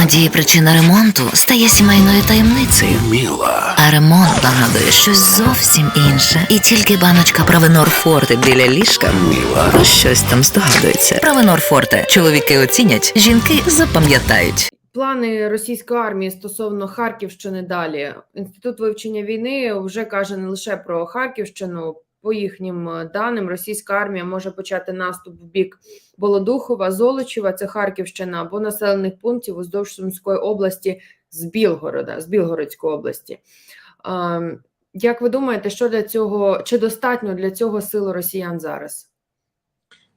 Іноді причина ремонту стає сімейною таємницею. Міла. А ремонт нагадує щось зовсім інше. І тільки баночка Провенор Форте біля ліжка Міла. про щось там здогадується. Провенор Форте. Чоловіки оцінять, жінки запам'ятають. Плани російської армії стосовно Харківщини далі. Інститут вивчення війни вже каже не лише про Харківщину. По їхнім е, даним, російська армія може почати наступ в бік Болодухова, Золочева, це Харківщина, або населених пунктів уздовж Сумської області з Білгорода, з Білгородської області. Як ви думаєте, що для цього чи достатньо для цього сил росіян зараз?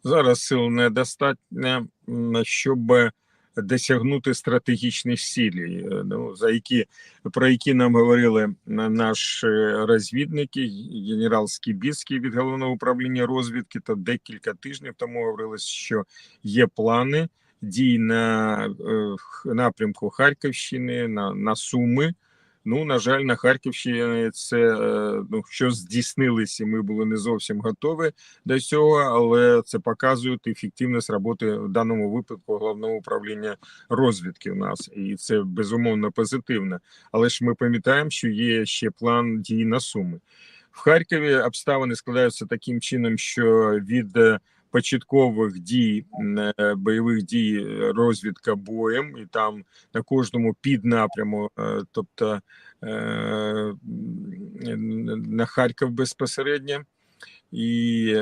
Зараз сил недостатньо, щоб досягнути стратегічних цілей, е, ну, за які про які нам говорили наші розвідники, генерал Скібіцький від головного управління розвідки, то декілька тижнів тому говорилось, що є плани дій на е, напрямку Харківщини, на, на Суми. Ну, на жаль, на Харківщині це е, ну, що здійснилися, ми були не зовсім готові до цього, але це показує ефективність роботи в даному випадку головного управління розвідки у нас, і це безумовно позитивно. Але ж ми пам'ятаємо, що є ще план дій на суми. В Харкові обставини складаються таким чином, що від е, початкових дій е, бойових дій е, розвідка боєм, і там на кожному піднапряму, е, тобто на Харків безпосередньо і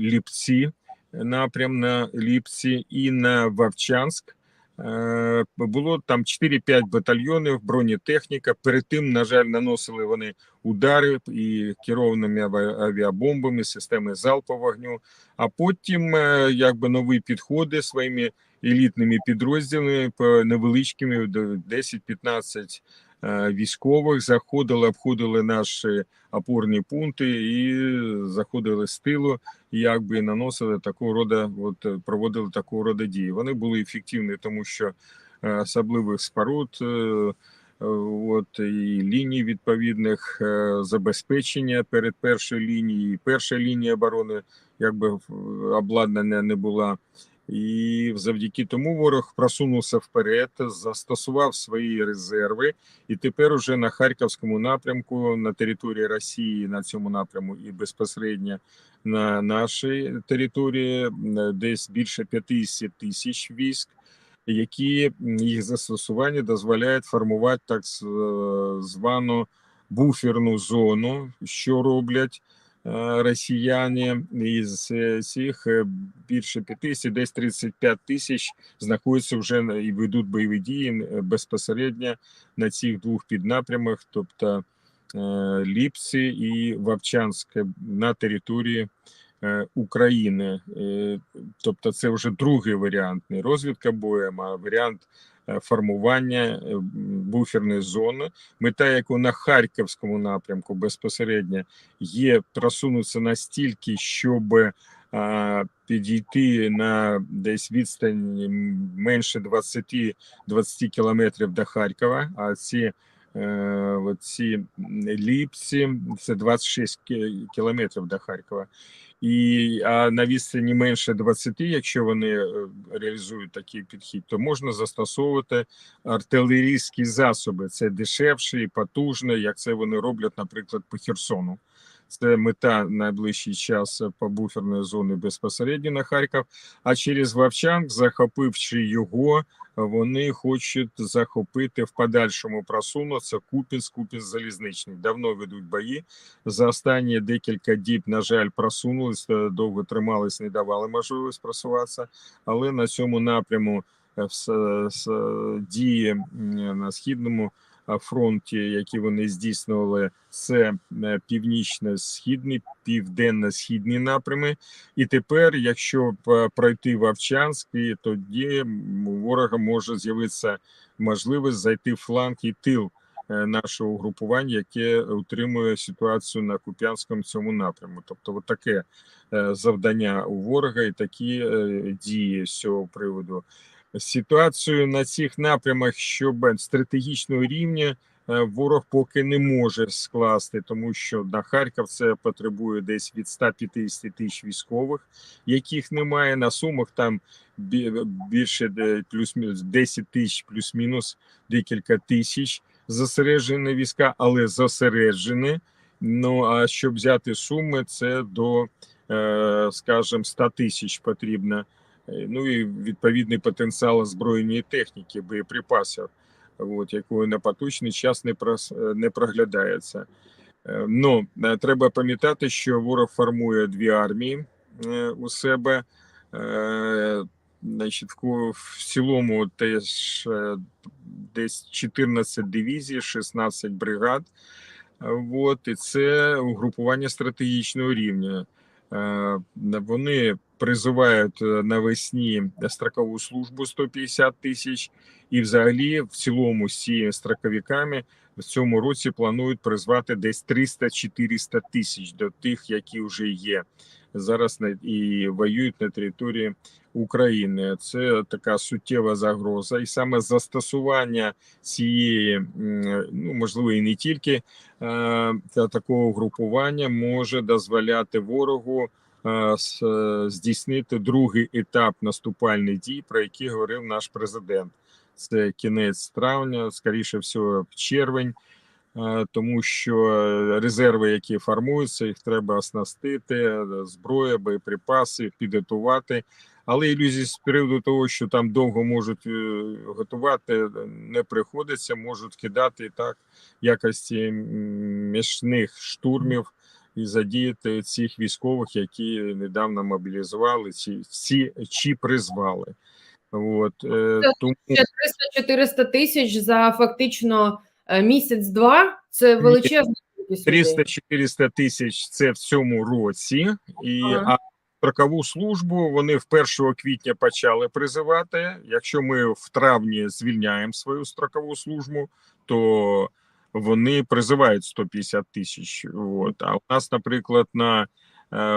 Ліпці, напрям на Ліпці, і на Вовчанськ. Е, Було там 4-5 батальйонів, бронетехніка. Перед тим, на жаль, наносили вони удари і керованими авіабомбами, системи залпового вогню. А потім, е, якби нові підходи своїми елітними підрозділами невеличкими до 10-15 е, військових заходили, обходили наші опорні пункти і заходили з тилу, якби наносили такого роду, от е, проводили такого роду дії. Вони були ефективні, тому що е, особливих споруд. е, е, От і ліній відповідних е, забезпечення перед першою лінією, перша лінія оборони якби обладнання не була. І завдяки тому ворог просунувся вперед, застосував свої резерви, і тепер уже на харківському напрямку, на території Росії, на цьому напрямку, і безпосередньо на нашій території десь більше 50 тисяч військ, які їх застосування дозволяють формувати так е, звану буферну зону, що роблять росіяни із е, цих е, більше 50, десь 35 тисяч знаходяться вже і ведуть бойові дії е, безпосередньо на цих двох піднапрямах, тобто е, Ліпці і Вовчанське на території е, України. Е, Тобто, це вже другий варіант, не розвідка боєм, а варіант е, формування е, буферної зони. Мета, яку на харківському напрямку безпосередньо є просунутися настільки, щоб підійти на десь відстань менше 20, 20 кілометрів до Харкова. А ці е, ці ліпці це 26 кілометрів до Харкова. І а на відстані менше 20, якщо вони е, реалізують такий підхід, то можна застосовувати артилерійські засоби. Це дешевше і потужно, як це вони роблять, наприклад, по Херсону. Це мета найближчий час по буферної зони безпосередньо на Харків. А через Вовчанськ, захопивши його, вони хочуть захопити в подальшому просунутися Купінськ, Купінськ залізничний. Давно ведуть бої. За останні декілька діб, на жаль, просунулись, е, довго тримались, не давали можливість просуватися. Але на цьому напряму е, дії на східному фронті, які вони здійснювали, це е, північно-східний, південно-східні напрями. І тепер, якщо пройти Вовчанськ, і тоді у ворога може з'явитися можливість зайти в фланг і тил е, нашого угрупування, яке утримує ситуацію на Куп'янському цьому напряму. Тобто, от таке е, завдання у ворога і такі е, дії з цього приводу. Ситуацію на цих напрямах, щоб стратегічного рівня е, ворог поки не може скласти, тому що на Харків це потребує десь від 150 тисяч військових, яких немає на сумах. Там більше плюс-мінус 10 тисяч, плюс-мінус декілька тисяч зосереджені війська, але зосереджені. Ну а щоб взяти суми, це до, е, скажімо, 100 тисяч потрібно. Е, Ну і відповідний потенціал озброєння техніки, боєприпасів, от, якої на поточний час не, прос, е, не проглядається. Е, Ну, треба пам'ятати, що ворог формує дві армії у себе. Значить, в, цілому теж десь 14 дивізій, 16 бригад. От, і це угрупування стратегічного рівня. Вони призивають е, навесні строкову службу 150 тисяч, і взагалі в цілому з цими строковиками в цьому році планують призвати десь 300-400 тисяч до тих, які вже є. Зараз і воюють на території України. Це така суттєва загроза, і саме застосування цієї, ну можливо, і не тільки е, та такого групування може дозволяти ворогу здійснити другий етап наступальних дій, про який говорив наш президент. Це кінець травня, скоріше всього, червень. е, Тому що резерви, які формуються, їх треба оснастити, е, зброя, боєприпаси, підготувати. Але ілюзії з приводу того, що там довго можуть е, готувати, не приходиться, можуть кидати і так якості мішних штурмів і задіяти цих військових, які недавно мобілізували, ці ці чи призвали. От е, Це тому Ще 300-400 тисяч за фактично е, місяць-два. Це величезна 300-400 тисяч це в цьому році, і Ага. а строкову службу вони в 1 квітня почали призивати. Якщо ми в травні звільняємо свою строкову службу, то вони призивають 150 тисяч. От. А у нас, наприклад, на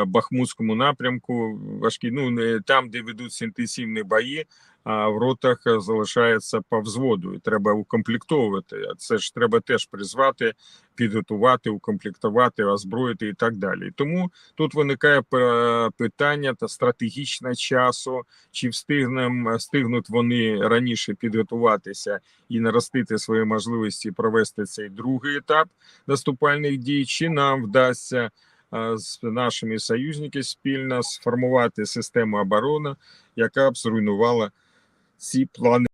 Бахмутському напрямку важкі, ну там, де ведуться інтенсивні бої, а в ротах е, залишається по взводу, і треба укомплектовувати. Це ж треба теж призвати, підготувати, укомплектувати, озброїти і так далі. Тому тут виникає е, питання та стратегічне часу, чи встигнем встигнуть вони раніше підготуватися і наростити свої можливості провести цей другий етап наступальних дій, чи нам вдасться е, з нашими союзниками спільно сформувати систему оборони, яка б зруйнувала ці плани.